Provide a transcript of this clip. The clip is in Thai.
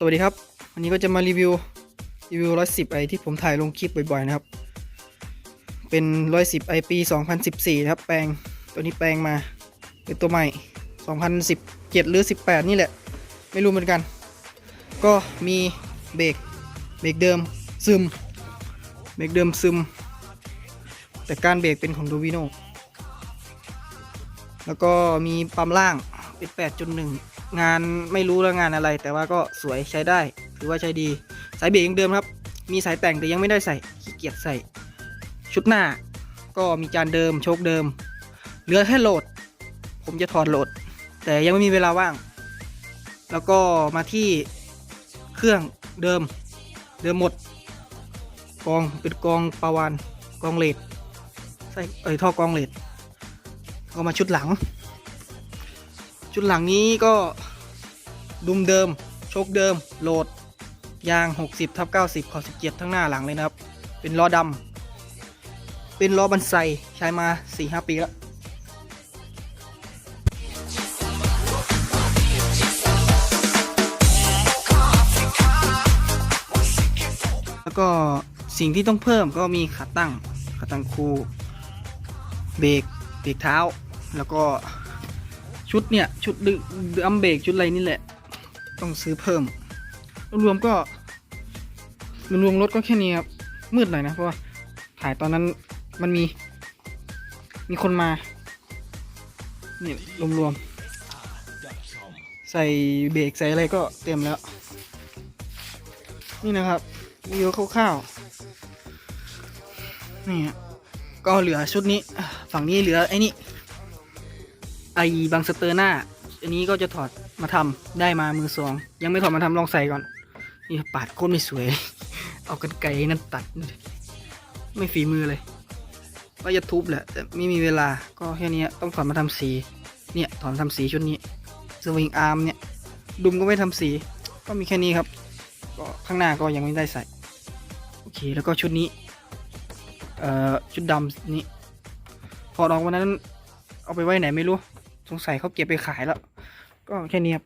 สวัสดีครับ วันนี้ก็จะมารีวิวรีวิว 110 ไอที่ผมถ่ายลงคลิปบ่อยๆนะครับ เป็น 110 ไอปี 2014 นะครับ แปลงตัวนี้แปลงมา เป็นตัวใหม่ 2017 หรือ 18 นี่แหละ ไม่รู้เหมือนกัน ก็มีเบรกเบรกเดิมซึมเบรกเดิมซึม แต่การเบรกเป็นของ Dovino แล้วก็มีปั๊มล่าง เป็น8.1 งานไม่รู้แล้วงานอะไร แต่ว่าก็สวยใช้ได้ถือว่าใช้ดี สายเบรกยังเดิมครับ มีสายแต่งแต่ยังไม่ได้ใส่ขี้เกียจใส่ ชุดหน้าก็มีจานเดิมโชคเดิม เหลือแค่โหลด ผมจะถอดโหลด แต่ยังไม่มีเวลาว่าง แล้วก็มาที่เครื่องเดิม เดิมหมด กองเป็นกองปาวานกองเลดใส่เอ้ยท่อกองเลดก็มาชุดหลัง ชุดหลังนี้ก็ดุมเดิม โชคเดิม โหลด ยาง 60ทับ90ขอ17 ทั้งหน้าหลังเลยนะครับ เป็นล้อดำ เป็นล้อบันไซใช้มา 4-5 ปีแล้วแล้วก็สิ่งที่ต้องเพิ่มก็มีขาตั้งขาตั้งคู่ เบรกเบรกเท้า แล้วก็ ชุดเนี่ย ชุดดึงอัมเบรกชุดอะไรนี่แหละ ต้องซื้อเพิ่ม รวมก็รวมรถก็แค่นี้ครับ มืดหน่อยนะ เพราะว่าถ่ายตอนนั้นมันมี มีคนมา นี่รวมๆ ใส่เบรกใส่อะไรก็เต็มแล้ว นี่นะครับวิวคร่าวๆ นี่ก็เหลือชุดนี้ ฝั่งนี้เหลือไอ้นี่ ไอบังสเตอร์หน้า อันนี้ก็จะถอดมาทำได้มามือสอง ยังไม่ถอดมาทำลองใส่ก่อน นี่ปาดโคตรไม่สวย เอากันไกรนั่นตัด ไม่ฝีมือเลยว่าจะทุบแหละ แต่ไม่มีเวลาก็แค่นี้ต้องถอดมาทำสี เนี่ยถอดมาทำสีชุดนี้สวิงอาร์มเนี่ย ดุมก็ไม่ทำสี ก็มีแค่นี้ครับ ก็ข้างหน้าก็ยังไม่ได้ใส่โอเคแล้วก็ชุดนี้เอ่อชุดดำนี้ถอดออกวันนั้นเอาไปไว้ไหนไม่รู้ สงสัยเขาเก็บไปขายแล้ว ก็แค่นี้ครับ